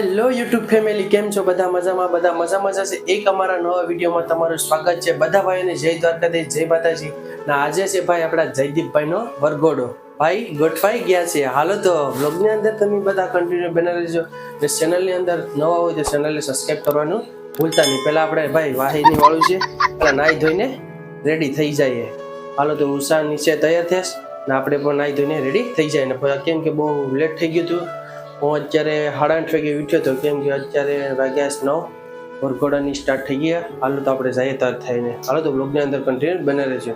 Hello YouTube family કેમ છો? બધા મજામાં? બધા મજા મજા છે એક અમારા નવા વિડીયોમાં તમારું સ્વાગત છે. બધા ભાઈઓને જય દ્વારકાધીશ, જય માતાજી. ના આજે છે ભાઈ આપણા જયદીપભાઈનો વરઘોડો. ભાઈ, ગોઠવાઈ ગયા છે. હાલો તો બ્લોગની અંદર તમે બધા કન્ટિન્યુ બના રહેજો. ને ચેનલની અંદર નવા હોય તો ચેનલને સબસ્ક્રાઈબ કરવાનું ભૂલતા નહીં. પહેલાં આપણે ભાઈ વાહીની વાળું છે. પહેલાં નાહી ધોઈને રેડી થઈ જઈએ. હાલો તો ઉષા નીચે તૈયાર થઈશ ને આપણે પણ નાહી ધોઈને રેડી થઈ જાય ને કેમ કે બહુ લેટ થઈ ગયું હતું. હું અત્યારે સાડા આઠ વાગે ઉઠ્યો હતો કેમ કે અત્યારે વાગ્યા નવ. વરઘોડાની સ્ટાર્ટ થઈ ગયા હાલો તો આપણે જાય તાર થઈને. હાલો તો બ્લોગની અંદર કન્ટિન્યુ બને રહેજો.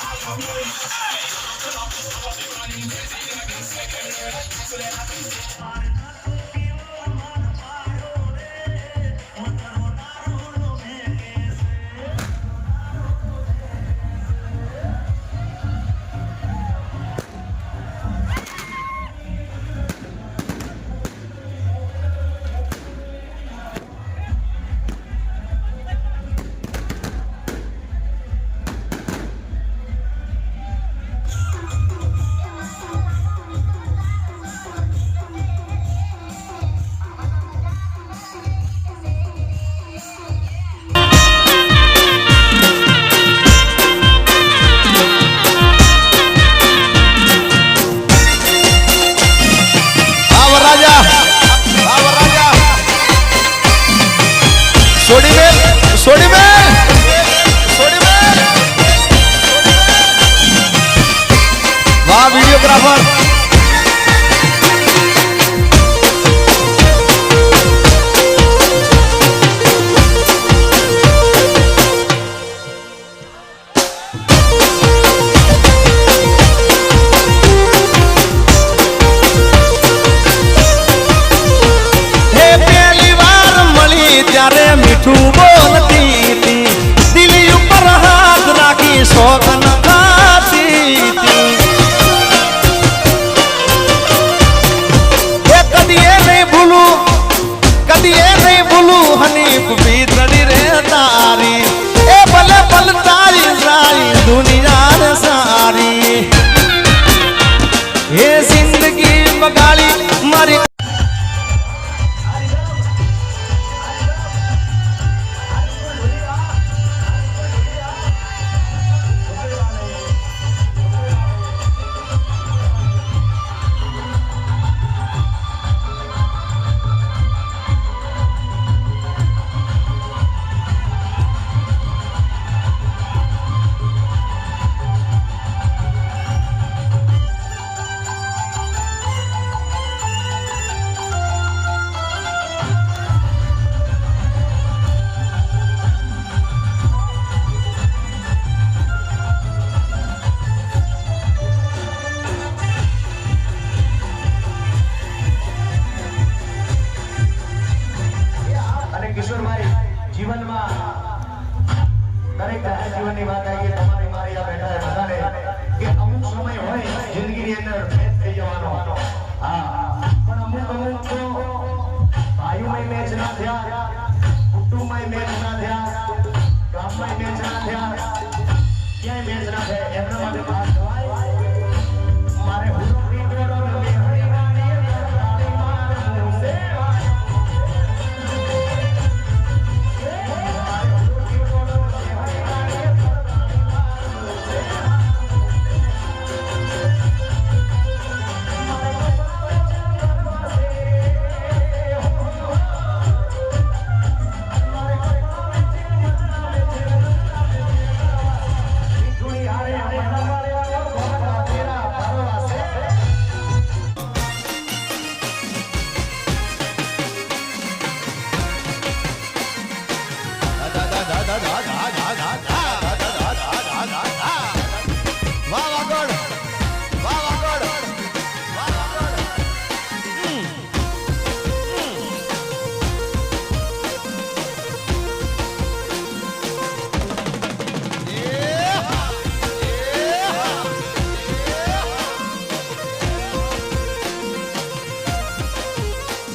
i'm going to Hey,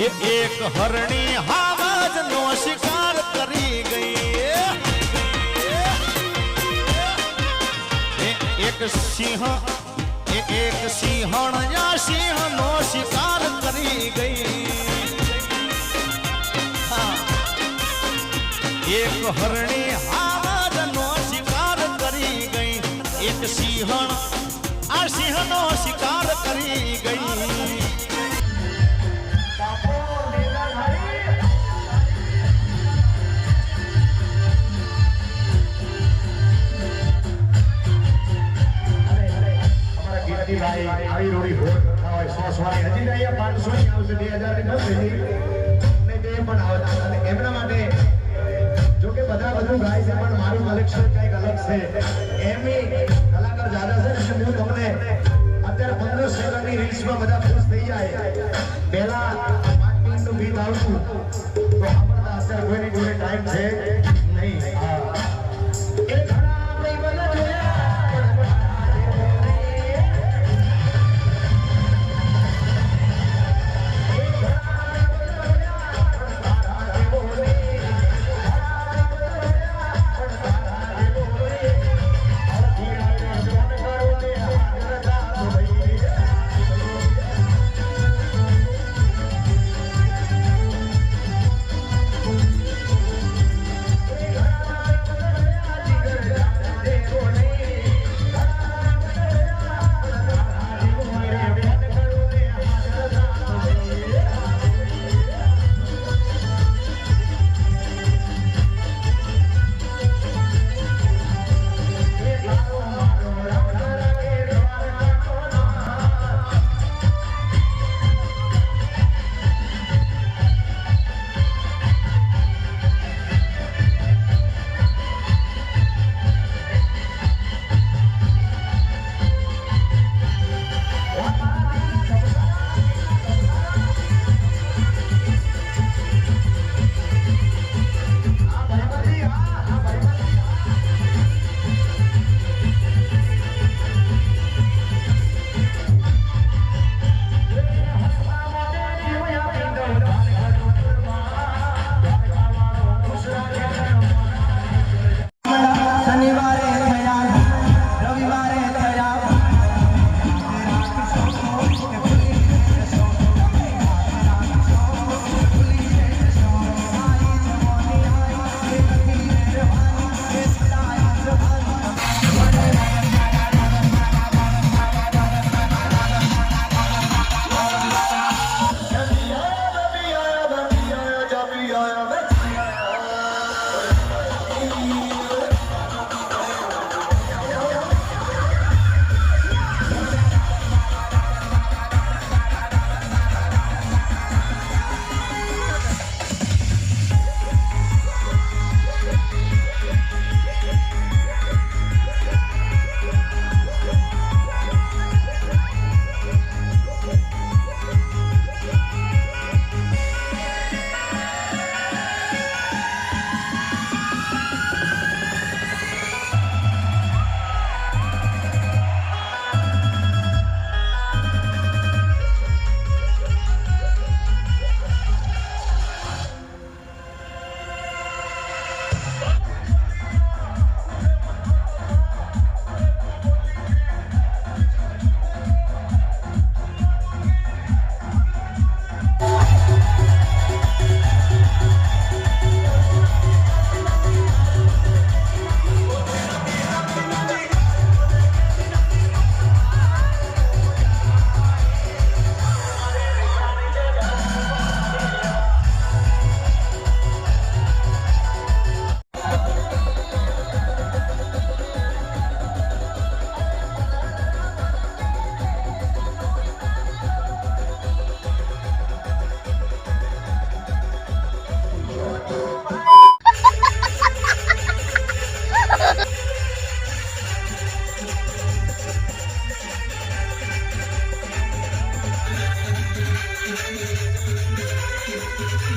એ એક હરણી હાવાજ નો શિકાર કરી ગઈ. એક સિંહ, એ એક સિંહણ યા સિંહ નો શિકાર કરી ગઈ. એક હરણી હાવાજ નો શિકાર કરી ગઈ. એક સિંહણ આ સિંહ નો શિકાર કરી ગઈ.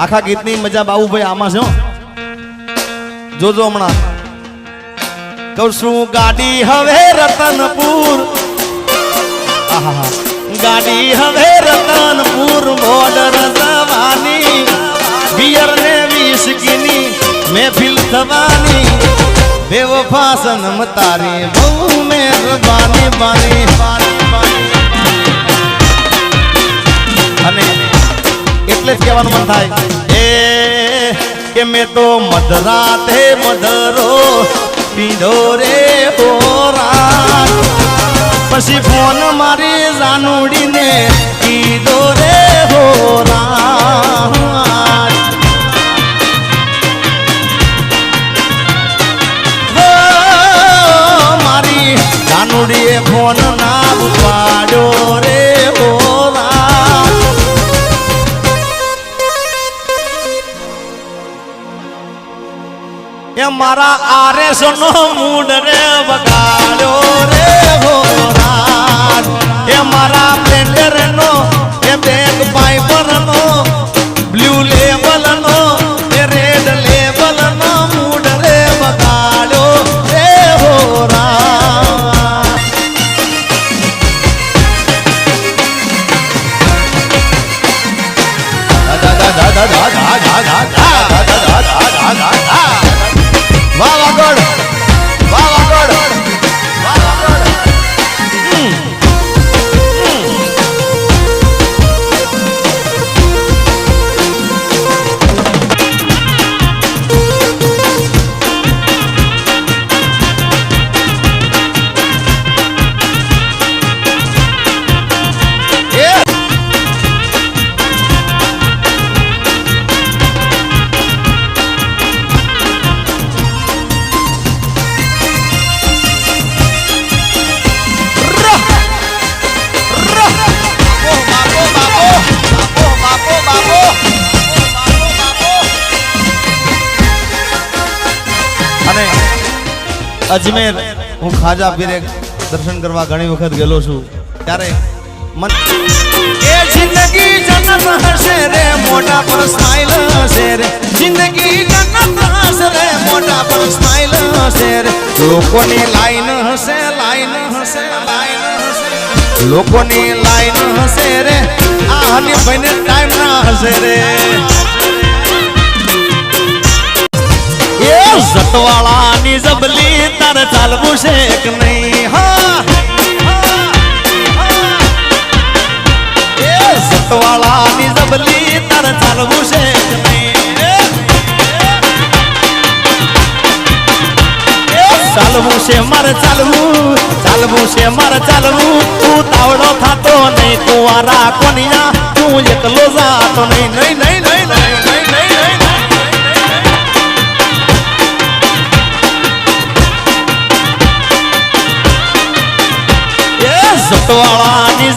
આખા ગીતની મજા બાબુભાઈ આમાં છે જોજો હમણાં. કઉ શું ગાડી હવે રતનપુર. ગાડી હવે રતનપુર બોર્ડર જવાની. બિયર ને વિસ્કીની મહેફિલ થવાની. બેવફા સનમ તારી બહુ મહેરબાની બાની બાની બાની એટલે જ કહેવાનું મન થાય. એ, કે મેં તો મધરાતે મધરો પીધો રે પછી ફોન મારી જાનુડીને મારા આરેસ નો મૂડ રે બગાડ્યો અજમેર. હું ખાજા પીરે દર્શન કરવા ઘણી વખત ગયેલો છું. ત્યારે મન એ જિંદગી જન્નત હશે રે, મોટા પર સ્માઈલ હશે રે. જિંદગી જન્નત હશે રે, મોટા પર સ્માઈલ હશે રે. લોકોની લાઈન હશે લાઈન હશે લાઈન હશે. લોકોની લાઈન હશે રે. આ હની ટાઈમ ના હશે રે. એ જટવાળાની જબલી ચાલવું છે કે નહીં ચાલવું છે મારે ચાલવું ચાલવું છે મારે ચાલવું. તું તાવડો થાતો નહીં, તું આરા કોનિયા તું એકલો જાતો નહીં નહીં નહીં નહીં નહીં. સટવાળાની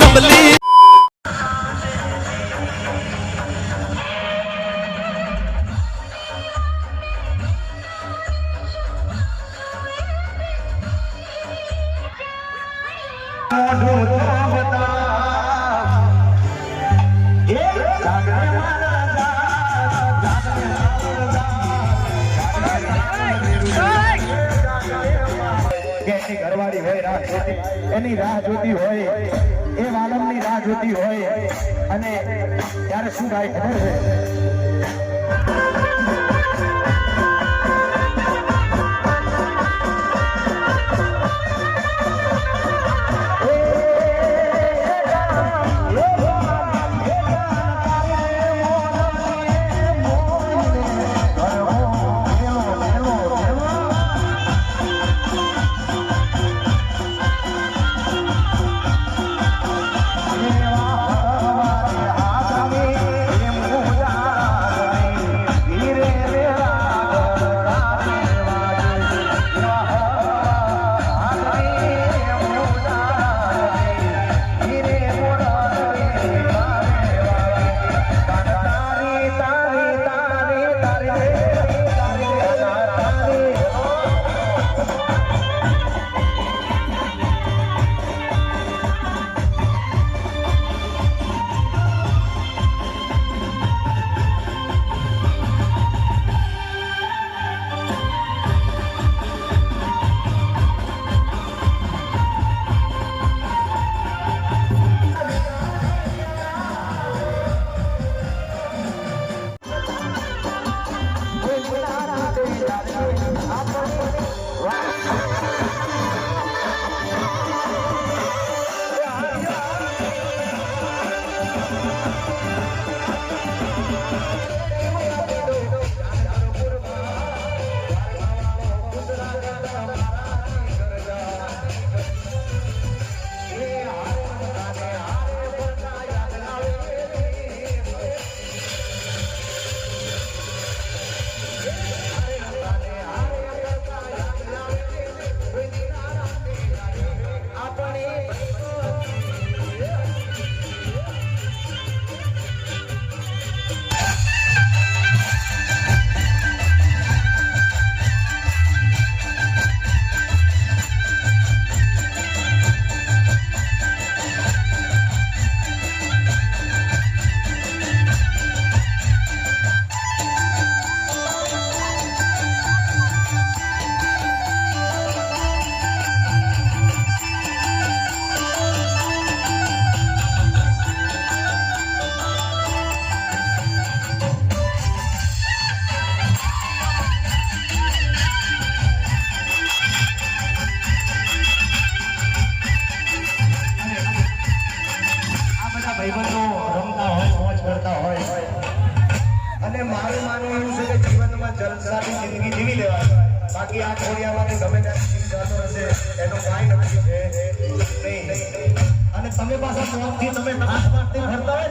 મોતથી તમે ફરતા હોય